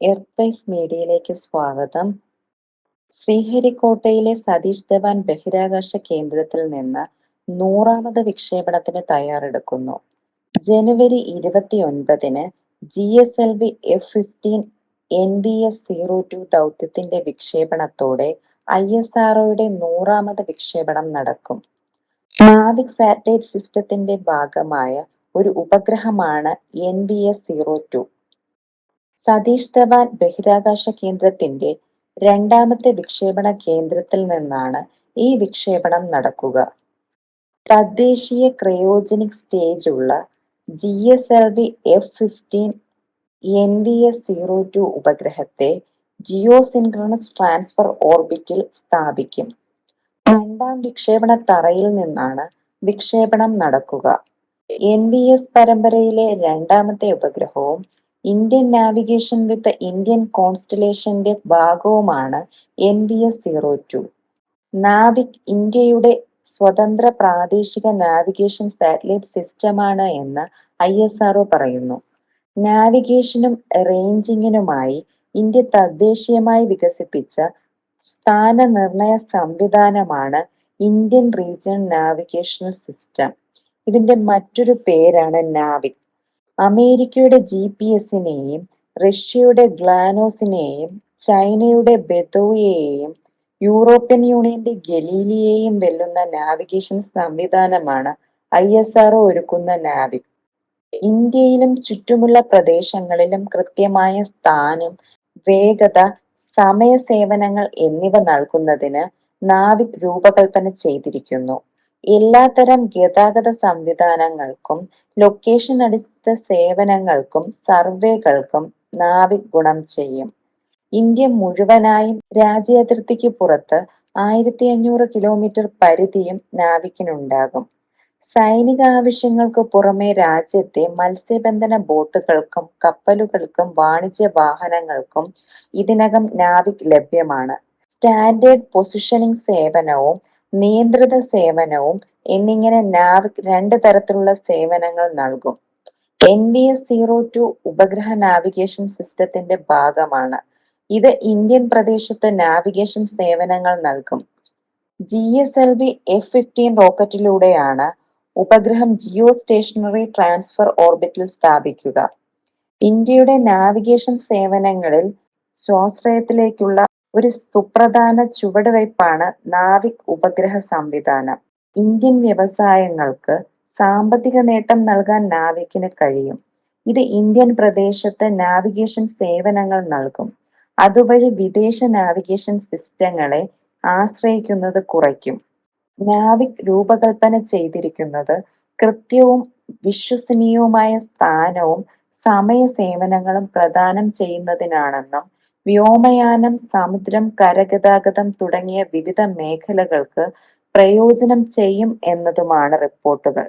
Earth മീഡിയയിലേക്ക് സ്വാഗതം. ശ്രീഹരിക്കോട്ടയിലെ സതീഷ് ധവാൻ ബഹിരാകാശ കേന്ദ്രത്തിൽ നിന്ന് നൂറാമത് വിക്ഷേപണത്തിന് തയ്യാറെടുക്കുന്നു. ജനുവരി ഇരുപത്തിയൊൻപതിന് G S L V F fifteen N B S zero two ദൗത്യത്തിന്റെ വിക്ഷേപണത്തോടെ ഐ എസ് ആർഒയുടെ നൂറാമത് വിക്ഷേപണം നടക്കും. നാവിക് സാറ്റലൈറ്റ് സിസ്റ്റത്തിന്റെ ഭാഗമായ ഒരു ഉപഗ്രഹമാണ് N B S zero two. Satish Dhawan ബഹിരാകാശ കേന്ദ്രത്തിന്റെ രണ്ടാമത്തെ വിക്ഷേപണ കേന്ദ്രത്തിൽ നിന്നാണ് ഈ വിക്ഷേപണം നടക്കുക. തദ്ദേശീയ ക്രയോജനിക് സ്റ്റേജ് ഉള്ള G S L V F fifteen N V S zero two ഉപഗ്രഹത്തെ geosynchronous transfer ഓർബിറ്റിൽ സ്ഥാപിക്കും. രണ്ടാം വിക്ഷേപണ തറയിൽ നിന്നാണ് വിക്ഷേപണം നടക്കുക. എൻ വി എസ് പരമ്പരയിലെ രണ്ടാമത്തെ ഉപഗ്രഹവും ഇന്ത്യൻ നാവിഗേഷൻ വിത്ത് ഇന്ത്യൻ കോൺസ്റ്റലേഷന്റെ ഭാഗവുമാണ് N V S zero two. NavIC ഇന്ത്യയുടെ സ്വതന്ത്ര പ്രാദേശിക നാവിഗേഷൻ സാറ്റലൈറ്റ് സിസ്റ്റമാണ് എന്ന് ഐ എസ് ആർഒ പറയുന്നു. നാവിഗേഷനും റേഞ്ചിങ്ങിനുമായി ഇന്ത്യ തദ്ദേശീയമായി വികസിപ്പിച്ച സ്ഥാന നിർണയ സംവിധാനമാണ് ഇന്ത്യൻ റീജിയൺ നാവിഗേഷണൽ സിസ്റ്റം. ഇതിന്റെ മറ്റൊരു പേരാണ് നാവിക്. അമേരിക്കയുടെ ജി പി എസിനെയും റഷ്യയുടെ ഗ്ലാനോസിനെയും ചൈനയുടെ ബെതോയെയും യൂറോപ്യൻ യൂണിയന്റെ ഗലീലിയെയും വെല്ലുന്ന നാവിഗേഷൻ സംവിധാനമാണ് ഐ എസ് ആർ ഒരുക്കുന്ന നാവിക്. ഇന്ത്യയിലും ചുറ്റുമുള്ള പ്രദേശങ്ങളിലും കൃത്യമായ സ്ഥാനം, വേഗത, സമയ സേവനങ്ങൾ എന്നിവ നൽകുന്നതിന് നാവിക് രൂപകൽപ്പന ചെയ്തിരിക്കുന്നു. എല്ലാത്തരം ഗതാഗത സംവിധാനങ്ങൾക്കും ലൊക്കേഷൻ അടിസ്ഥിത സേവനങ്ങൾക്കും സർവേകൾക്കും നാവിക് ഗുണം ചെയ്യും. ഇന്ത്യ മുഴുവനായും രാജ്യാതിർത്തിക്ക് പുറത്ത് ആയിരത്തി അഞ്ഞൂറ് കിലോമീറ്റർ പരിധിയും നാവിക്കിനുണ്ടാകും. സൈനിക ആവശ്യങ്ങൾക്ക് പുറമെ രാജ്യത്തെ മത്സ്യബന്ധന ബോട്ടുകൾക്കും കപ്പലുകൾക്കും വാണിജ്യ വാഹനങ്ങൾക്കും ഇതിനകം നാവിക് ലഭ്യമാണ്. സ്റ്റാൻഡേർഡ് പൊസിഷനിങ് സേവനവും നിയന്ത്രിത സേവനവും എന്നിങ്ങനെ നാവിക് രണ്ട് തരത്തിലുള്ള സേവനങ്ങൾ നൽകും. N V S zero two ഉപഗ്രഹ നാവിഗേഷൻ സിസ്റ്റത്തിന്റെ ഭാഗമാണ്. ഇത് ഇന്ത്യൻ പ്രദേശത്ത് നാവിഗേഷൻ സേവനങ്ങൾ നൽകും. G S L V F fifteen റോക്കറ്റിലൂടെയാണ് ഉപഗ്രഹം ജിയോ സ്റ്റേഷനറി ട്രാൻസ്ഫർ ഓർബിറ്റിൽ സ്ഥാപിക്കുക. ഇന്ത്യയുടെ നാവിഗേഷൻ സേവനങ്ങളിൽ സ്വാശ്രയത്തിലേക്കുള്ള ഒരു സുപ്രധാന ചുവടുവയ്പാണ് നാവിക് ഉപഗ്രഹ സംവിധാനം. ഇന്ത്യൻ വ്യവസായങ്ങൾക്ക് സാമ്പത്തിക നേട്ടം നൽകാൻ നാവിക്കിന് കഴിയും. ഇത് ഇന്ത്യൻ പ്രദേശത്ത് നാവിഗേഷൻ സേവനങ്ങൾ നൽകും. അതുവഴി വിദേശ നാവിഗേഷൻ സിസ്റ്റങ്ങളെ ആശ്രയിക്കുന്നത് കുറയ്ക്കും. നാവിക് രൂപകൽപ്പന ചെയ്തിരിക്കുന്നത് കൃത്യവും വിശ്വസനീയവുമായ സ്ഥാനവും സമയ സേവനങ്ങളും പ്രദാനം ചെയ്യുന്നതിനാണെന്നും വ്യോമയാനം, സമുദ്രം, കരഗതാഗതം തുടങ്ങിയ വിവിധ മേഖലകൾക്ക് പ്രയോജനം ചെയ്യും എന്നതുമാണ് റിപ്പോർട്ടുകൾ.